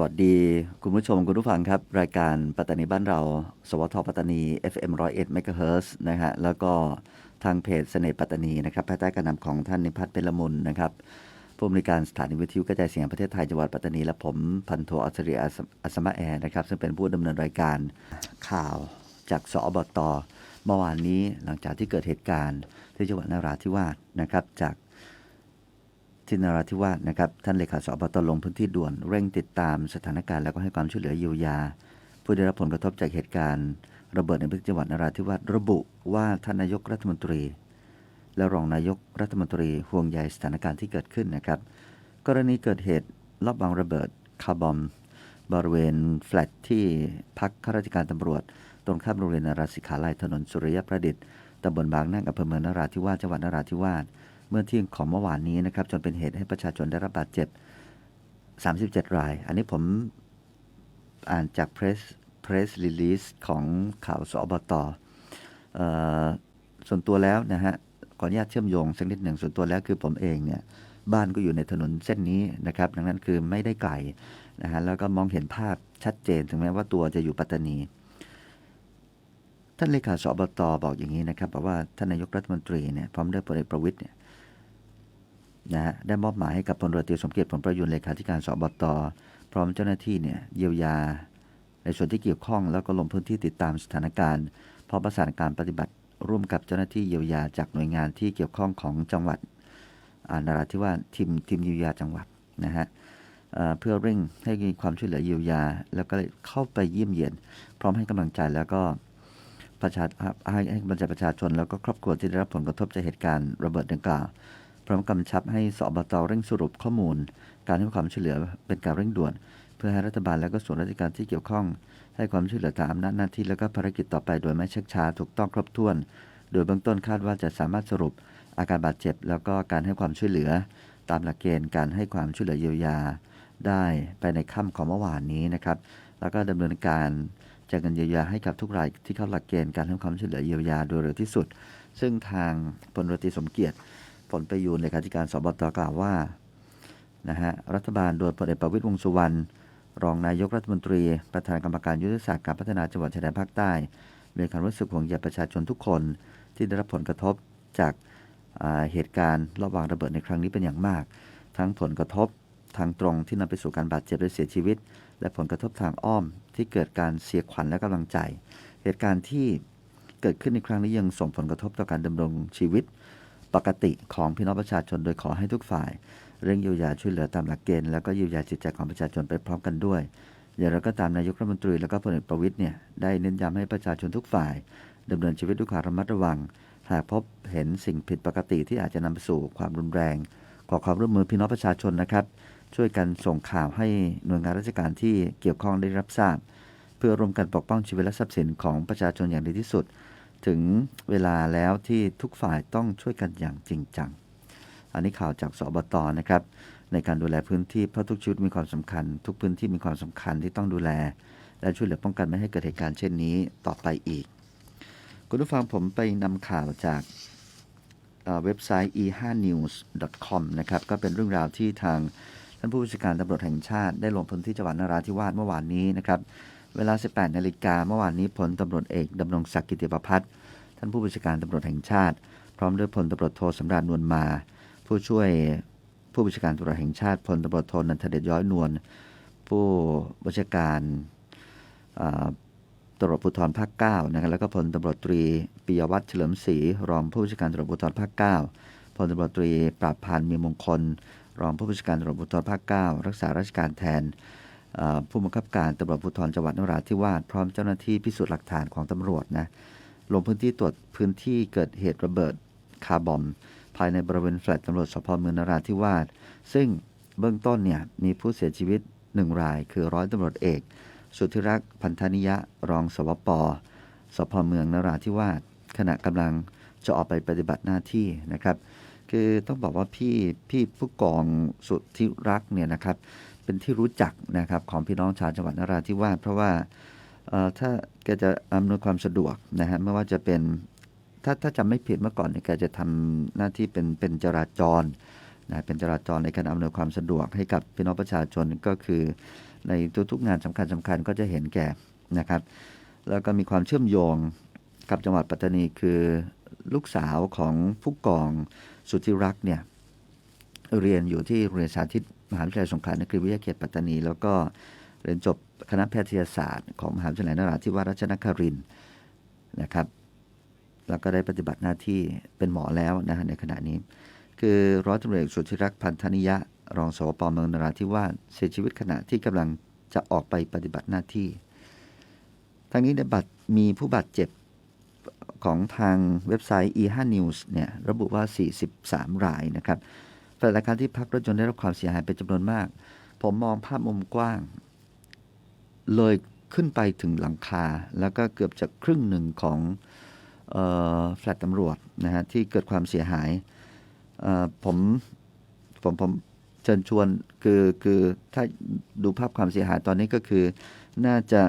วัสดี คุณผู้ชม คุณผู้ฟังครับ รายการปัตตานีบ้านเรา สวทปัตตานี FM 101 MHz นะฮะแล้วก็ทางเพจเสน่ห์ปัตตานีนะครับภายใต้การนำของท่านนิพัฒน์เป็นละมุนนะครับผู้อำนวยการสถานีวิทยุกระจายเสียงประเทศไทยจังหวัดปัตตานี และผมพันโทอัศริยอัศอัศมะแอร์นะครับ ซึ่งเป็นผู้ดำเนินรายการข่าวจากสอบตเมื่อวานนี้หลังจากที่เกิดเหตุการณ์ที่จังหวัดนราธิวาสนะครับจาก ที่นราธิวาสนะครับ ท่านเลขาสอบตลงพื้นที่ด่วนเร่งติดตามสถานการณ์แล้วก็ให้ความช่วยเหลือเยียวยา ผู้ได้รับผลกระทบจากเหตุการณ์ระเบิดในพื้นที่จังหวัดนราธิวาสระบุว่าท่านนายกรัฐมนตรี และรองนายกรัฐมนตรีห่วงใยสถานการณ์ที่เกิดขึ้นนะครับ กรณีเกิดเหตุรอบวางระเบิดคาร์บอมบริเวณแฟลตที่พักข้าราชการตำรวจ ตรงข้ามโรงเรียนนราศิขาลัยถนนสุริยประดิษฐ์ตำบลบางนั่งอำเภอเมืองนราธิวาสจังหวัดนราธิวาส เมื่อเที่ยงของเมื่อวานนี้นะครับจนเป็นเหตุให้ประชาชนได้รับบาดเจ็บ 37 ราย อันนี้ผมอ่านจากเพรสเพรสรีลีสของข่าวสอบตออส่วนตัวแล้วนะฮะขออนุญาตเชื่อมโยงสักนิดหนึ่งส่วนตัวแล้วคือผมเองเนี่ยบ้านก็อยู่ในถนนเส้นนี้นะครับ ดังนั้นคือไม่ได้ไกลนะฮะแล้วก็มองเห็นภาพชัดเจนถึงแม้ว่าตัวจะอยู่ปัตตานี ท่านเลขาสอบตบอกอย่างนี้นะครับบอกว่าท่านนายกรัฐมนตรีเนี่ยพร้อมด้วยพลเอกประวิตยเนี่ย นะฮะได้มอบหมายให้กับพลเรือตรีสมเกียรติผลประยุนเลขาธิการสอบตพร้อมเจ้าหน้าที่เนี่ยเยียวยา ในส่วนที่เกี่ยวข้องแล้วก็ลงพื้นที่ติดตามสถานการณ์พร้อมประสานการปฏิบัติ ร่วมกับเจ้าหน้าที่เยียวยาจากหน่วยงานที่เกี่ยวข้องของจังหวัดอ่านราธิวาสทีมทีมเยียวยาจังหวัดนะฮะเพื่อเร่งให้มีความช่วยเหลือเยียวยา แล้วก็เข้าไปเยี่ยมเยียน พร้อมให้กำลังใจแล้วก็ประชาให้ให้กำลังใจประชาชน แล้วก็ครอบครัวที่ได้รับผลกระทบจากเหตุการณ์ระเบิดดังกล่าว พร้อมกำชับให้สอบตเร่งสรุปข้อมูล การให้ความช่วยเหลือเป็นการเร่งด่วน เพื่อให้รัฐบาลและก็ส่วนราชการที่เกี่ยวข้อง ให้ความช่วยเหลือตามอำนาจหน้าที่และก็ภารกิจต่อไปโดยไม่ชักช้าถูกต้องครบถ้วน โดยเบื้องต้นคาดว่าจะสามารถสรุปอาการบาดเจ็บ แล้วก็การให้ความช่วยเหลือ ตามหลักเกณฑ์การให้ความช่วยเหลือเยียวยา ได้ไปในค่ำของเมื่อวานนี้นะครับ แล้วก็ดำเนินการแจกเงินเยียวยาให้กับทุกรายที่เข้าหลักเกณฑ์การให้ความช่วยเหลือเยียวยาโดยเร็วที่สุด ซึ่งทางพลรตีสมเกียรติ ผลประยูนเลขาธิการสบตกล่าวว่านะฮะรัฐบาลโดยพลเอกประวิตรวงสุวรรณรองนายกรัฐมนตรี ประธานกรรมการยุทธศาสตร์การพัฒนาจังหวัดชายแดนภาคใต้มีความรู้สึกห่วงใยประชาชนทุกคนที่ได้รับผลกระทบจากาเหตุการณ์ระหว่างระเบิดในครั้งนี้เป็นอย่างมาก ทั้งผลกระทบทางตรงที่นำไปสู่การบาดเจ็บและเสียชีวิต และผลกระทบทางอ้อมที่เกิดการเสียขวัญและกำลังใจ เหตุการณ์ที่เกิดขึ้นในครั้งนี้ยังส่งผลกระทบต่อการดำรงชีวิต ปกติของพี่น้องประชาชนโดยขอให้ทุกฝ่าย เร่งเยียวยาช่วยเหลือตามหลักเกณฑ์แล้วก็เยียวยาจิตใจของประชาชนไปพร้อมกันด้วย อย่างไรก็ตามนายกรัฐมนตรีและก็พลเอกประวิตยเนี่ยได้เน้นย้ำให้ประชาชนทุกฝ่ายดำเนินชีวิตด้วยความระมัดระวัง หากพบเห็นสิ่งผิดปกติที่อาจจะนำไปสู่ความรุนแรง ขอความร่วมมือพี่น้องประชาชนนะครับ ช่วยกันส่งข่าวให้หน่วยงานราชการที่เกี่ยวข้องได้รับทราบ เพื่อร่วมกันปกป้องชีวิตและทรัพย์สินของประชาชนอย่างดีที่สุด ถึงเวลาแล้วที่ทุกฝ่ายต้องช่วยกันอย่างจริงจัง อันนี้ข่าวจากสบตนะครับ ในการดูแลพื้นที่เพราะทุกชีวิตมีความสำคัญ ทุกพื้นที่มีความสำคัญที่ต้องดูแล และช่วยเหลือป้องกันไม่ให้เกิดเหตุการณ์เช่นนี้ต่อไปอีก คุณผู้ฟังผมไปนำข่าวจากเอ่อเว็บไซต์ e5news.com นะครับก็เป็นเรื่องราวที่ทางท่านผู้บัญชาการตำรวจแห่งชาติได้ลงพื้นที่จังหวัดนราธิวาสเมื่อวานนี้นะครับ เวลา 18 นาฬิกาเมื่อวานนี้พลตำรวจเอกดำรงศักดิ์กิติประพัฒน์ท่านผู้บัญชาการตำรวจแห่งชาติ พร้อมด้วยพลตำรวจโทสำราญนวลมา ผู้ช่วยผู้บัญชาการตำรวจแห่งชาติพลตำรวจโทนันทเดชย้อยนวลผู้บัญชาการตำรวจภูธรภาค9นะครับแล้วก็พลตำรวจตรีปิยวัฒน์เฉลิมศรีรองผู้บัญชาการตำรวจภูธรภาค9พลตำรวจตรีปราบพันธ์มีมงคล รองผู้บัญชาการตำรวจภูธรภาค9รักษาราชการแทน ผู้บังคับการตำรวจภูธรจังหวัดนราธิวาสพร้อมเจ้าหน้าที่พิสูจน์หลักฐานของตำรวจนะลงพื้นที่ตรวจพื้นที่เกิดเหตุระเบิดคาร์บอม ภายในบริเวณแฟลตตำรวจสพเมืองนราธิวาสซึ่งเบื้องต้นเนี่ยมีผู้เสียชีวิตหนึ่งราย คือร้อยตำรวจเอก สุธิรักษ์พันธนิยะรองสวปสพเมืองนราธิวาสขณะกำลังจะออกไปปฏิบัติหน้าที่นะครับ คือต้องบอกว่าพี่พี่ผู้กองสุดที่รักษ์เนี่ยนะครับ เป็นที่รู้จักนะครับของพี่น้องชาวจังหวัดนราธิวาสเพราะว่าถ้าแกจะอำนวยความสะดวกนะฮะไม่ว่าจะเป็นถ้าถ้าจำไม่ผิดเมื่อก่อนเนี่ยแกจะทำหน้าที่เป็นเป็นจราจรนะเป็นจราจรในการอำนวยความสะดวกให้กับพี่น้องประชาชนก็คือในทุกๆงานสำคัญสคัญๆก็จะเห็นแก่นะครับ แล้วก็มีความเชื่อมโยงกับจังหวัดปัตตานีคือลูกสาวของผู้กองสุทธิรักษ์เนี่ยเรียนอยู่ที่โรงเรียนสาธิต มหาวิทยาลัยสงขลานครินทร์วิทยาเขตปัตตานี แล้วก็เรียนจบคณะแพทยศาสตร์ ของมหาวิทยาลัยนราธิวาสราชนครินทร์นะครับแล้วก็ได้ปฏิบัติหน้าที่เป็นหมอแล้วนะฮะในขณะนี้ คือร้อยตำรวจเอกสุทธิรักษ์พันธนิยะ รองสวปเมืองนราธิวาสเสียชีวิตขณะที่กำลังจะออกไปปฏิบัติหน้าที่ ทั้งนี้ในบัตรมีผู้บาดเจ็บของทางเว็บไซต์ e5 news เนี่ยระบุว่า 43 รายนะครับ แต่ราคาที่พักรถยนต์ได้รับความเสียหายเป็นจำนวนมาก ผมมองภาพมุมกว้าง เลยขึ้นไปถึงหลังคา แล้วก็เกือบจะครึ่งหนึ่งของแฟลตตำรวจนะฮะที่เกิดความเสียหายผมผมผมเชิญชวนคือคือถ้าดูภาพความเสียหายตอนนี้ก็คือ น่าจะ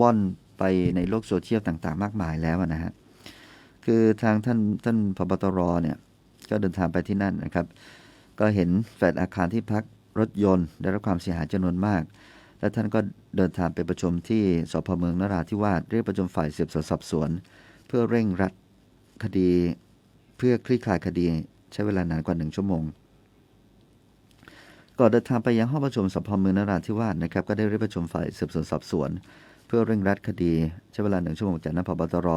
ว่อนไปในโลกโซเชียลต่างๆ มากมายแล้วนะฮะคือทางท่านท่านพบตรเนี่ยก็เดินทางไปที่นั่นนะครับ ก็เห็นแฟลตอาคารที่พักรถยนต์ ได้รับความเสียหายจำนวนมาก และท่านก็เดินทางไปประชุมที่สพเมืองนราธิวาสเรียกประชุมฝ่ายสืบสวนสอบสวน เพื่อเร่งรัดคดี เพื่อคลี่คลายคดีใช้เวลานานกว่าหนึ่งชั่วโมงก่อนเดินทางไปยังห้องประชุมสพเมืองนราธิวาสนะครับก็ได้เรียกประชุมฝ่ายสืบสวนสอบสวน เพื่อเร่งรัดคดีใช้เวลาหนึ่งชั่วโมงจากนั้นพบตร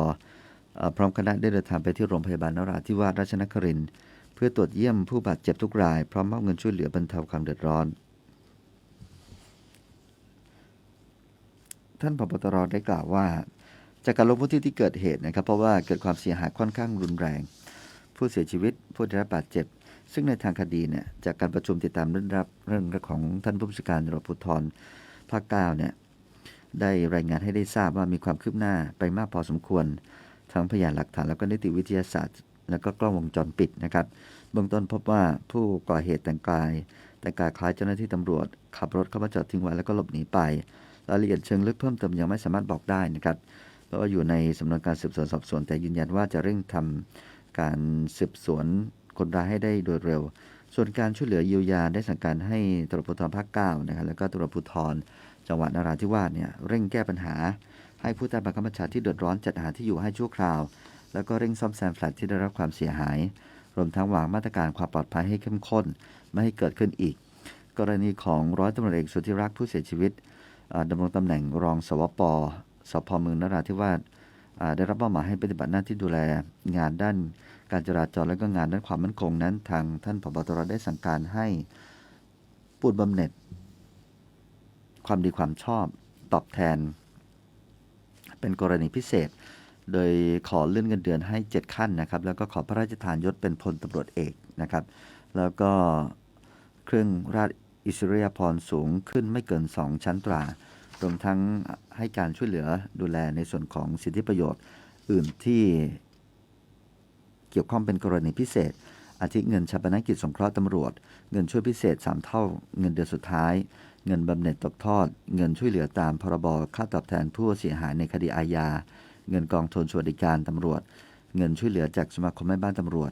พร้อมคณะได้เดินทางไปที่โรงพยาบาลนราธิวาสราชนครินทร์ เพื่อตรวจเยี่ยมผู้บาดเจ็บทุกราย พร้อมมอบเงินช่วยเหลือบรรเทาความเดือดร้อน ท่านพบตรได้กล่าวว่า จากการลงพื้นที่ที่เกิดเหตุนะครับ เพราะว่าเกิดความเสียหายค่อนข้างรุนแรง ผู้เสียชีวิตผู้ได้รับบาดเจ็บ ซึ่งในทางคดีเนี่ยจากการประชุมติดตามเรื่องรับเรื่องของท่านผู้บัญชาการตำรวจภูธรภาคเก้าเนี่ยได้รายงานให้ได้ทราบว่ามีความคืบหน้าไปมากพอสมควร ทั้งพยานหลักฐานแล้วก็นิติวิทยาศาสตร์ แล้วก็กล้องวงจรปิดนะครับ เบื้องต้นพบว่าผู้ก่อเหตุแต่งกาย แต่งกายคล้ายเจ้าหน้าที่ตำรวจ ขับรถเข้ามาจอดทิ้งไว้แล้วก็หลบหนีไป รายละเอียดเชิงลึกเพิ่มเติมยังไม่สามารถบอกได้นะครับเพราะว่าอยู่ในสำนวนการสืบสวนสอบสวน แต่ยืนยันว่าจะเร่งทำการสืบสวนคนร้ายให้ได้โดยเร็ว ส่วนการช่วยเหลือเยียวยาได้สั่งการให้ตำรวจภูธรภาคเก้านะครับแล้วก็ตำรวจภูธรจังหวัดนราธิวาสเนี่ยเร่งแก้ปัญหา ให้ผู้ใต้บังคับบัญชาที่เดือดร้อนจัดหาที่อยู่ให้ชั่วคราว แล้วก็เร่งซ่อมแซมแฟลตที่ได้รับความเสียหาย รวมทั้งวางมาตรการความปลอดภัยให้เข้มข้น ไม่ให้เกิดขึ้นอีก กรณีของร้อยตำรวจเอกสุทธิรักษ์ผู้เสียชีวิตดำรงตำแหน่งรองสวปสพเมืองนราธิวาสได้รับมอบหมายให้ปฏิบัติหน้าที่ดูแล งานด้านการจราจรและก็งานด้านความมั่นคงนั้น ทางท่านผบตรได้สั่งการให้ปูดบำเหน็จ ความดีความชอบตอบแทน เป็นกรณีพิเศษ โดยขอเลื่อนเงินเดือนให้ 7 ขั้นนะครับ แล้วก็ขอพระราชทานยศเป็นพลตำรวจเอกนะครับ แล้วก็เครื่องราชอิสริยาภรณ์สูงขึ้นไม่เกิน 2 ชั้นตรา รวมทั้งให้การช่วยเหลือดูแลในส่วนของสิทธิประโยชน์อื่นที่เกี่ยวข้องเป็นกรณีพิเศษ อาทิเงินชาปนกิจสงเคราะห์ตำรวจ เงินช่วยพิเศษ 3 เท่า เงินเดือนสุดท้าย เงินบำเหน็จตกทอด เงินช่วยเหลือตามพรบค่าตอบแทนผู้เสียหายในคดีอาญา เงินกองทุนสวัสดิการตำรวจ เงินช่วยเหลือจากสมาคมแม่บ้านตำรวจ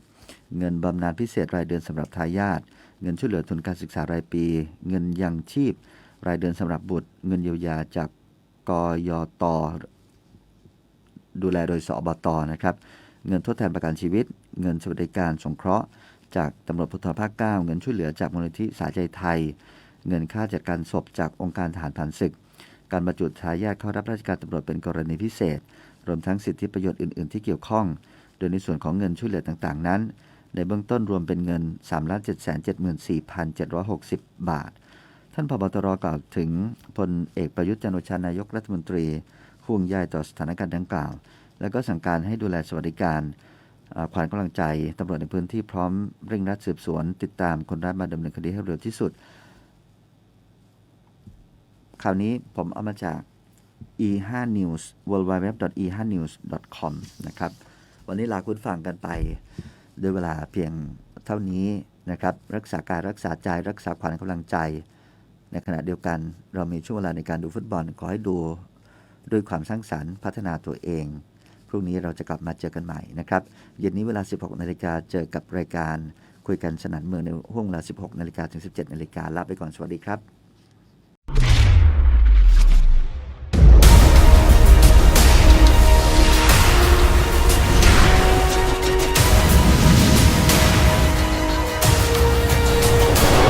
เงินบำนาญพิเศษรายเดือนสำหรับทายาทเงินช่วยเหลือทุนการศึกษารายปี เงินยังชีพ รายเดือนสำหรับบุตร เงินเยียวยาจากกยตดูแลโดยสอบตนะครับเงินทดแทนประกันชีวิต เงินสวัสดิการสงเคราะห์ จากตำรวจภูธรภาค 9 เงินช่วยเหลือจากมูลนิธิสาใจไทย เงินค่าจัดการศพจากองค์การทหารผ่านศึก การบรรจุทายาทเข้ารับราชการตำรวจเป็นกรณีพิเศษ รวมทั้งสิทธิประโยชน์อื่น ๆ ที่เกี่ยวข้อง โดยในส่วนของเงินช่วยเหลือต่างๆ นั้น ในเบื้องต้นรวมเป็นเงิน 3 7 7 4 7 6 0 บาท ท่านพบตรกล่าวถึงพลเอกประยุทธ์จันโอชานายกรัฐมนตรีห่วงใยต่อสถานการณ์ดังกล่าว แล้วก็สั่งการให้ดูแลสวัสดิการขวัญกำลังใจตำรวจในพื้นที่พร้อมเร่งรัดสืบสวน ติดตามคนร้ายมาดำเนินคดีให้เร็วที่สุดข่าวนี้ผมเอามาจาก e5 news w w w e 5 news com นะครับ วันนี้ลาคุณฟังกันไปด้วยเวลาเพียงเท่านี้นะครับ รักษาการรักษาใจรักษาขวัญกำลังใจ ในขณะเดียวกันเรามีช่วงเวลาในการดูฟุตบอลขอให้ดูด้วยความสร้างสรรค์พัฒนาตัวเอง พรุ่งนี้เราจะกลับมาเจอกันใหม่นะครับ เย็นนี้เวลา 16 นาฬิกาเจอกับรายการคุยกันสนันเมืองในห้วงเวลา 16 นาฬิกาถึง 17 นาฬิกาลาไปก่อนสวัสดีครับ